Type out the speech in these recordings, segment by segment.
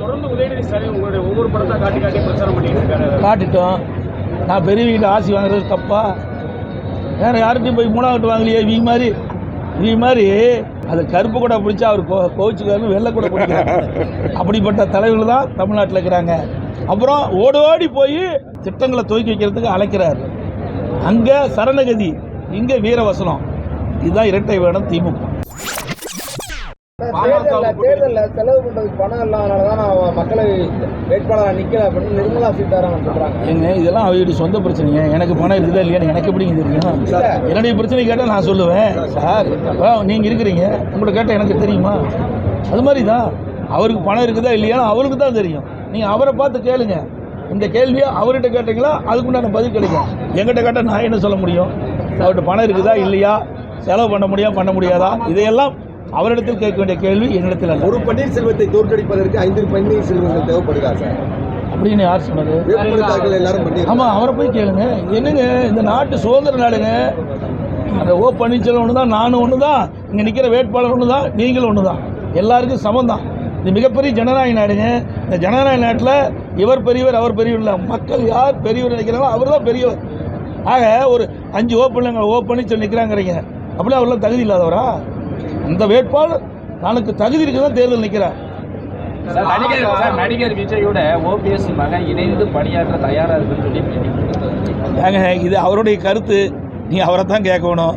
தொடர்ந்து உதயநிதி ஸ்டாலின் உங்களுடைய ஒவ்வொரு படத்தை காட்டி காட்டி பிரச்சாரம் பண்ணிட்டு இருக்காரு. காட்டிட்டோம். நான் பெரியவங்கிட்ட ஆசி வாங்குறது தப்பா? வேற யார்கிட்டையும் போய் மூணாவட்டு வாங்கலையே இவங்க மாதிரி? இவங்க மாதிரி? அது கருப்பு கூட பிடிச்சா அவர் கோ கோச்சுக்காரு வெள்ளை கூட பிடிக்கிறார். அப்படிப்பட்ட தலைவர்கள் தான் தமிழ்நாட்டில் இருக்கிறாங்க. அப்புறம் ஓடோடி ஓடி போய் திட்டங்களை துவக்கி வைக்கிறதுக்கு அழைக்கிறார். அங்கே சரணகதி இங்கே வீரவசனம். இதுதான் இரட்டை வேடம் திமுக. தேர்தல்ல தேர்தல்ல செலவு பண்றதுக்கு பணம் இல்லாதனால தான் நான் மக்களை வேட்பாளராக நிக்கல அப்படின்னு நிர்மலா சீதாராமன் சொல்றாங்க. ஏங்க இதெல்லாம் அவருடைய சொந்த பிரச்சனைங்க. எனக்கு பணம் இருக்குதா இல்லையா எனக்கு எப்படிங்க தெரியும்? என்னுடைய பிரச்சனை கேட்டால் நான் சொல்லுவேன். சார் நீங்கள் இருக்கிறீங்க. உங்களை கேட்டால் எனக்கு தெரியுமா? அது மாதிரி தான் அவருக்கு பணம் இருக்குதா இல்லையா அவருக்கு தான் தெரியும். நீங்கள் அவரை பார்த்து கேளுங்க. இந்த கேள்வியை அவர்கிட்ட கேட்டீங்களா? அதுக்குண்டான பதில் கிடைக்கும். என்கிட்ட கேட்டால் நான் என்ன சொல்ல முடியும்? அவர்கிட்ட பணம் இருக்குதா இல்லையா? செலவு பண்ண முடியுமா பண்ண முடியாதா? இதையெல்லாம் அவரிடத்தில் கேட்க வேண்டிய கேள்வி என்னிடத்தில் அல்ல. ஒரு பன்னீர்செல்வத்தை தோற்கடிப்பதற்கு ஐந்து பன்னீர்செல்வங்கள் தேவைப்படுதா சார்? அப்படின்னு யார் சொன்னது? எல்லாரும் ஆமாம் அவரை போய் கேளுங்க. என்னங்க இந்த நாட்டு சுதந்திர நாடுங்க? அந்த ஓ பன்னீர்செல்வம் ஒன்று தான் நானும் ஒன்று தான் இங்கே நிற்கிற வேட்பாளர் ஒன்று தான் நீங்களும் ஒன்று தான் எல்லாருக்கும் சமம் தான் இது மிகப்பெரிய ஜனநாயக நாடுங்க. இந்த ஜனநாயக நாட்டில் இவர் பெரியவர் அவர் பெரியவர் இல்லை. மக்கள் யார் பெரியவர் நினைக்கிறாங்களோ அவர் தான் பெரியவர். ஆக ஒரு அஞ்சு ஓ பிள்ளைங்க ஓ பன்னீர்செல்வம் நிற்கிறாங்கிறீங்க அப்படியே அவர்லாம் தகுதி இல்லாதவரா? அந்த வேட்பாளர் தனக்கு தகுதி இருக்கு தான் தேர்தல் நிற்கிறார் சார் நடிகர் நடிகர் விஜயோட ஓபிஎஸ் மகன் இணைந்து பணியாற்ற தயாரா இருக்குன்னு சொல்லி பேட்டி கொடுத்தாரு. ஏங்க இது அவருடைய கருத்து. நீ அவரை தான் கேட்கணும்.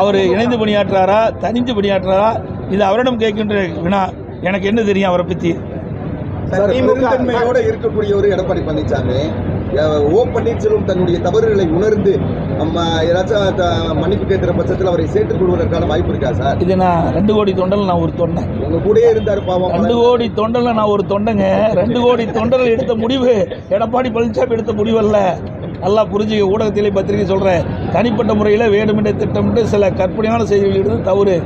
அவர் இணைந்து பணியாற்றுறாரா தனிஞ்சு பணியாற்றுறாரா இது அவரிடம் கேட்கின்ற வினா. எனக்கு என்ன தெரியும் அவரை பற்றி இருக்கக்கூடிய ஒரு எடப்பாடி பழனிசாமி ஓ பன்னீர்செல்வம் தன்னுடைய தவறுகளை உணர்ந்து நம்ம ஏதாச்சும் மன்னிப்பு கேட்கிற பட்சத்தில் அவரை சேர்த்துக் கொள்வதற்கான வாய்ப்பு இருக்கா சார்? இது நான் ரெண்டு கோடி தொண்டல் நான் ஒரு தொண்டன். உங்க கூடயே இருந்தார் பாவம். ரெண்டு கோடி தொண்டல்ல நான் ஒரு தொண்டைங்க. ரெண்டு கோடி தொண்டர்கள் எடுத்த முடிவு எடப்பாடி பழனிசாமி எடுத்த முடிவு அல்ல நல்லா புரிஞ்சுக்க ஊடகத்திலே பத்திரிகை சொல்கிறேன் தனிப்பட்ட முறையில் வேண்டுமென்றே திட்டமிட்டு சில கற்பனையான செய்திகள் எடுத்து தவறு.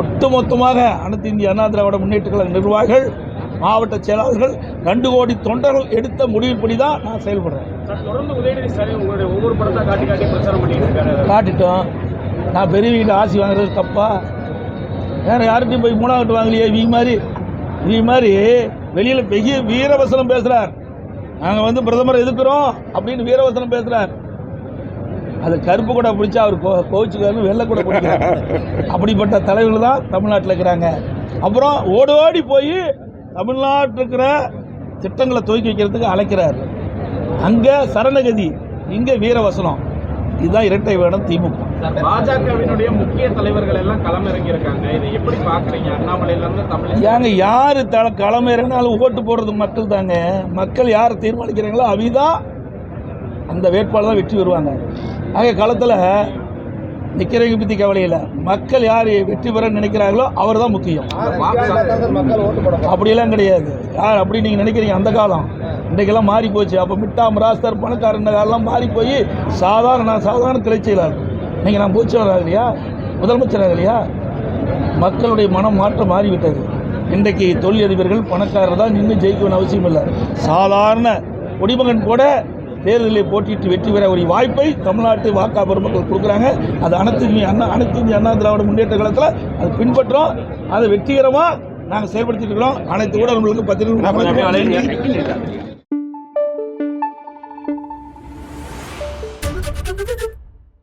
ஒட்டுமொத்தமாக அனைத்து இந்திய அண்ணா திராவிட முன்னேற்ற கழக நிர்வாகிகள் மாவட்ட செயலாளர்கள் ரெண்டு கோடி தொண்டர்கள் எடுத்த முடிவின்படி தான் நான் செயல்படுறேன். சார் தொடர்ந்து உதயநிதி ஸ்டாலின் உங்களுடைய ஒவ்வொரு படத்தை காட்டி காட்டி பிரச்சாரம் பண்ணிட்டு காட்டிட்டோம். நான் பெரியவங்கிட்ட ஆசி வாங்குறது தப்பா? வேற யார்கிட்டையும் போய் மூணாவட்டு வாங்கலையே? வீ மாதிரி வீ மாதிரி வெளியில் பெரிய வீரவசனம் பேசுகிறார் நாங்கள் வந்து பிரதமரை எதிர்க்கிறோம் அப்படின்னு வீரவசனம் பேசுகிறார் அது கருப்பு கூட பிடிச்சா அவர் கோ கோச்சுக்காரு வெள்ளை கூட பிடிக்கிறார். அப்படிப்பட்ட தலைவர்கள் தான் தமிழ்நாட்டில் இருக்கிறாங்க. அப்புறம் ஓடி ஓடி போய் தமிழ்நாட்டில் இருக்கிற திட்டங்களை துவக்கி வைக்கிறதுக்கு அழைக்கிறார். அங்கே சரணகதி இங்கே வீரவசனம். இதுதான் இரட்டை வேடம் திமுக. பாஜகவினுடைய முக்கிய தலைவர்கள் எல்லாம் களம் இறங்கி இருக்காங்க இதை எப்படி பாக்குறீங்க அண்ணாமலையில இருந்து தமிழ் ஏங்க யார் த களமேறினாலும் ஓட்டு போடுறது மக்கள் தாங்க. மக்கள் யார் தீர்மானிக்கிறாங்களோ அவிதான் அந்த வேட்பாளர் தான் வெற்றி வருவாங்க ஆக களத்தில் நிற்கிறவங்க பற்றி கவலை இல்லை. மக்கள் யார் வெற்றி பெற நினைக்கிறாங்களோ அவர் தான் முக்கியம். மக்கள் அப்படியெல்லாம் கிடையாது. யார் அப்படி நீங்கள் நினைக்கிறீங்க? அந்த காலம். இன்றைக்கெல்லாம் மாறி போச்சு அப்போ மிட்டா மிராஸ்தர் பணக்காரர் இந்த காலம்லாம் மாறி போய் சாதாரண நான் சாதாரண கிளைச்செயலாளர் நீங்கள் நான் பூச்சவர் இல்லையா? முதலமைச்சர் இல்லையா? மக்களுடைய மனம் மாற்றம் மாறிவிட்டது. இன்றைக்கு தொழிலதிபர்கள் பணக்காரர் தான் நின்று ஜெயிக்கணும்னு அவசியம் இல்லை சாதாரண குடிமகன் கூட தேர்தலில் போட்டியிட்டு வெற்றி பெற ஒரு வாய்ப்பை தமிழ்நாட்டு வாக்கா பெருமக்கள் கொடுக்குறாங்க. அது அனைத்து இந்திய அண்ணா அனைத்து இந்திய அண்ணா திராவிட முன்னேற்ற காலத்தில் அது பின்பற்றோம். அதை வெற்றிகரமாக நாங்கள் செயல்படுத்திட்டு இருக்கிறோம். அனைத்து ஊடகங்களுக்கு பத்திரிகை